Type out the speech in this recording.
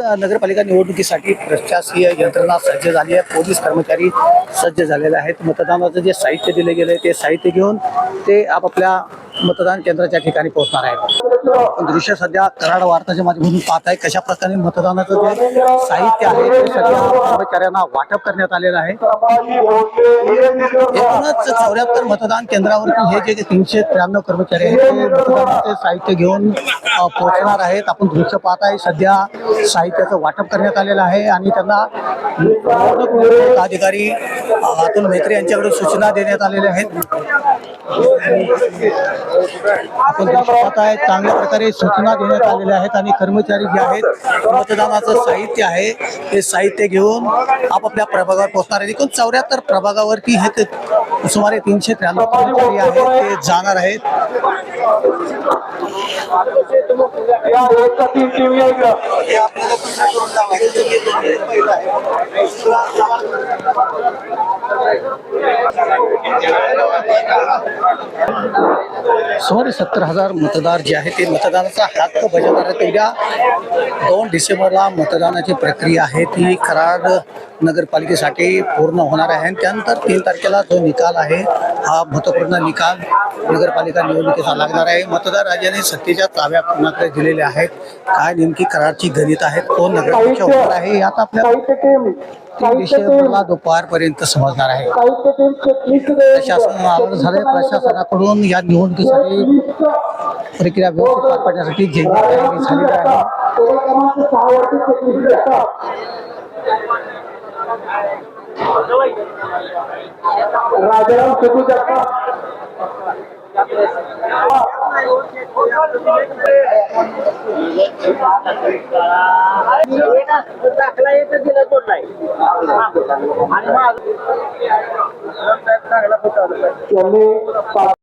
नगरपालिका निवडणुकीसाठी प्रशासकीय यंत्रणा सज्ज झाली आहे. पोलीस कर्मचारी सज्ज झालेले आहेत. मतदानाचं जे साहित्य दिले गेले ते साहित्य घेऊन ते आपापल्या मतदान केंद्राच्या ठिकाणी पोहोचणार आहेत. दृश्य सध्या कराड वार्ताच्या माध्यमातून पाहत आहे. कशा प्रकारे मतदानाचं जे साहित्य आहे ते सध्या कर्मचाऱ्यांना वाटप करण्यात आलेलं आहे. एकूणच चौऱ्याहत्तर मतदान केंद्रावरती हे जे तीनशे त्र्याण्णव कर्मचारी आहेत ते मतदानाचे साहित्य घेऊन पोहोचणार आहेत. आपण दृश्य पाहत आहे सध्या साहित्याचं वाटप करण्यात आलेलं आहे आणि त्यांना निवडणूक अधिकारी अतुल मेत्रे यांच्याकडे सूचना देण्यात आलेल्या आहेत. आपण दृश्य पाहत आहे चांगल्या प्रकारे सूचना देण्यात आलेल्या आहेत आणि कर्मचारी जे आहेत मतदानाचं साहित्य आहे ते साहित्य घेऊन आपापल्या प्रभागावर पोहोचणार आहेत. एकूण चौऱ्याहत्तर प्रभागावरती हे ते सुमारे तीनशे त्र्याण्णव कर्मचारी आहेत ते जाणार आहेत या एकचा तीन टीम या इकडं हे आपल्याला पुन्हा करून लावायचं. हे दोन्ही पहिलं आहे. सुमारे सत्तर हजार मतदार जे आहे ते मतदानाचा हक्क बजावणार आहेत. दोन डिसेंबरला मतदानाची प्रक्रिया आहे. ती कराड नगरपालिकेसाठी पूर्ण होणार आहे. आणि त्यानंतर तीन तारखेला जो निकाल आहे हा महत्त्वपूर्ण निकाल नगरपालिका निवडणुकीचा लागणार आहे. मतदार राजाने सत्तेच्या ताब्या कोणाकडे दिलेले आहेत. काय नेमकी कराडची गणित आहेत? कोण नगराध्यक्ष होणार आहे? यात आपल्याला दुपारपर्यंत समजणार आहे. प्रशासन आवाज झाले प्रशासनाकडून या निवडणुकीसाठी प्रक्रिया व्यवस्थित पार पाडण्यासाठी तयारी झालेली आहे राजाराम जगताप दाखला एक दिला जोडलाय आणि माझं यांनी